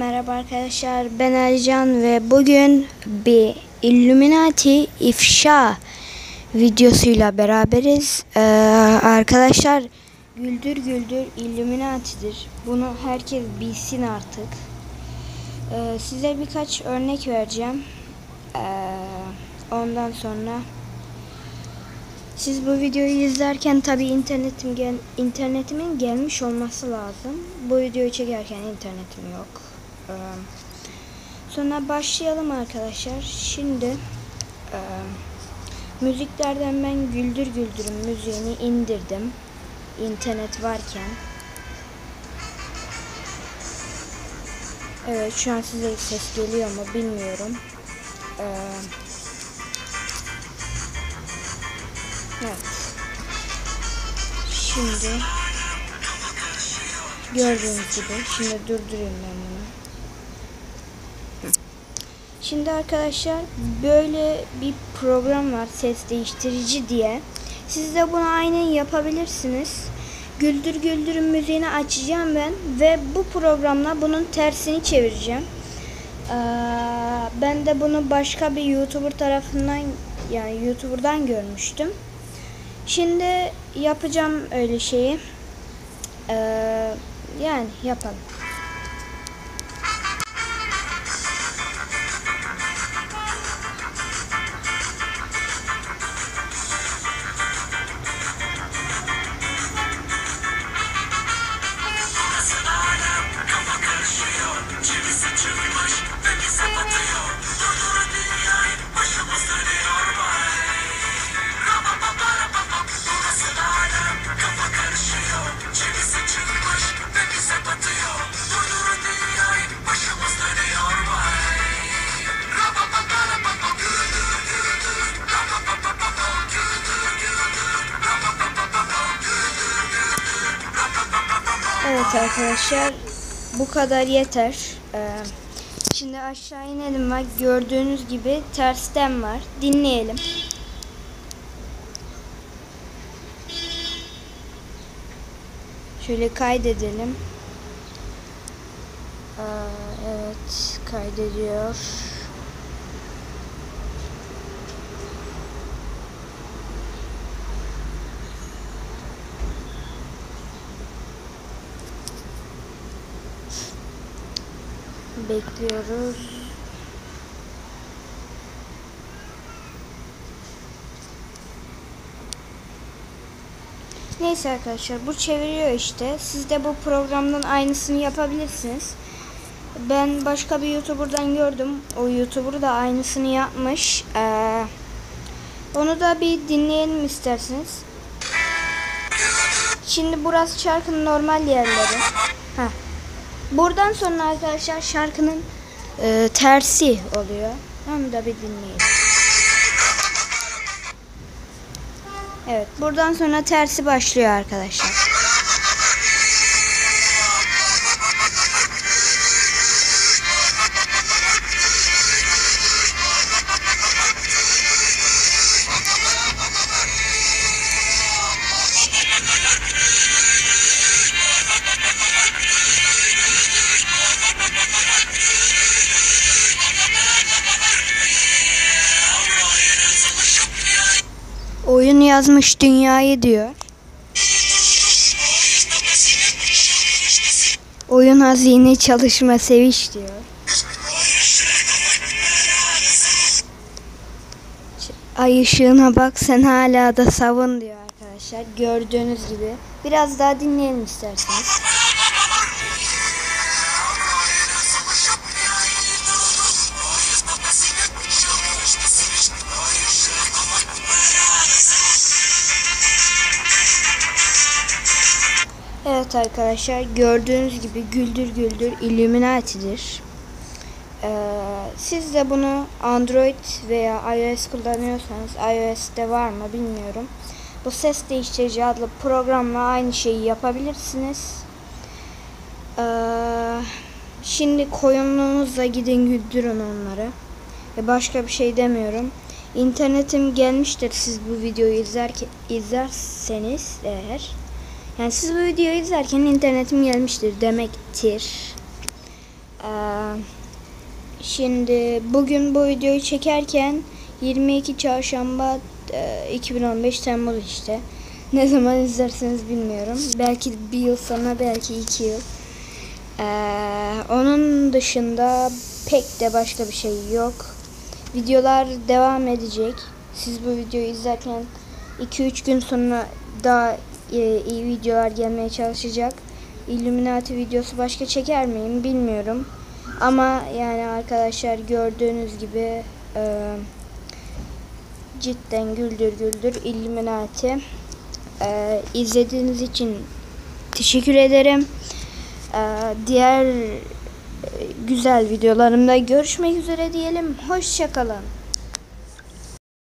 Merhaba arkadaşlar ben Ercan ve bugün bir Illuminati ifşa videosuyla beraberiz. Ee, arkadaşlar Güldür Güldür Illuminati'dir. Bunu herkes bilsin artık. Ee, size birkaç örnek vereceğim. Ee, ondan sonra siz bu videoyu izlerken tabi internetim gel internetimin gelmiş olması lazım. Bu videoyu çekerken internetim yok. Ee, sonra başlayalım arkadaşlar. Şimdi e, müziklerden ben Güldür Güldür'ün müziğini indirdim. İnternet varken. Evet şu an size ses geliyor mu bilmiyorum. Ee, Evet. Şimdi gördüğünüz gibi şimdi durdurayım ben bunu. Şimdi arkadaşlar böyle bir program var ses değiştirici diye. Siz de bunu aynen yapabilirsiniz. Güldür Güldür'ün müziğini açacağım ben ve bu programla bunun tersini çevireceğim. Ee, ben de bunu başka bir YouTuber tarafından yani YouTuber'dan görmüştüm. Şimdi yapacağım öyle şeyi. Ee, yani yapalım. Evet arkadaşlar bu kadar yeter. Ee, şimdi aşağı inelim bak gördüğünüz gibi tersten var. Dinleyelim. Şöyle kaydedelim. Aa, evet kaydediyor. Bekliyoruz. Neyse arkadaşlar bu çeviriyor işte. Siz de bu programdan aynısını yapabilirsiniz. Ben başka bir YouTuber'dan gördüm. O YouTuber da aynısını yapmış. Ee, onu da bir dinleyelim isterseniz. Şimdi burası şarkının normal yerleri. Heh. Buradan sonra arkadaşlar şarkının e, tersi oluyor. Onu da bir dinleyelim. Evet, buradan sonra tersi başlıyor arkadaşlar. Oyun yazmış dünyayı diyor. Oyun hazine çalışma seviş diyor. Ay ışığına bak sen hala da savun diyor arkadaşlar. Gördüğünüz gibi. Biraz daha dinleyelim isterseniz. Evet arkadaşlar gördüğünüz gibi Güldür Güldür Illuminati'dir. Ee, siz de bunu Android veya iOS kullanıyorsanız iOS'te var mı bilmiyorum. Bu ses değiştirici adlı programla aynı şeyi yapabilirsiniz. Ee, şimdi koyunluğunuzla gidin güldürün onları. Ve başka bir şey demiyorum. İnternetim gelmiştir siz bu videoyu izlerken izlerseniz eğer. Yani siz bu videoyu izlerken internetim gelmiştir demektir. Ee, şimdi bugün bu videoyu çekerken 22 çarşamba e, 2015 Temmuz işte. Ne zaman izlerseniz bilmiyorum. Belki bir yıl sonra belki iki yıl. Ee, onun dışında pek de başka bir şey yok. Videolar devam edecek. Siz bu videoyu izlerken 2-3 gün sonra daha e, iyi videolar gelmeye çalışacak. Illuminati videosu başka çeker miyim bilmiyorum. Ama yani arkadaşlar gördüğünüz gibi e, cidden güldür güldür Illuminati. E, izlediğiniz için teşekkür ederim. E, diğer e, güzel videolarımda görüşmek üzere diyelim. Hoşçakalın.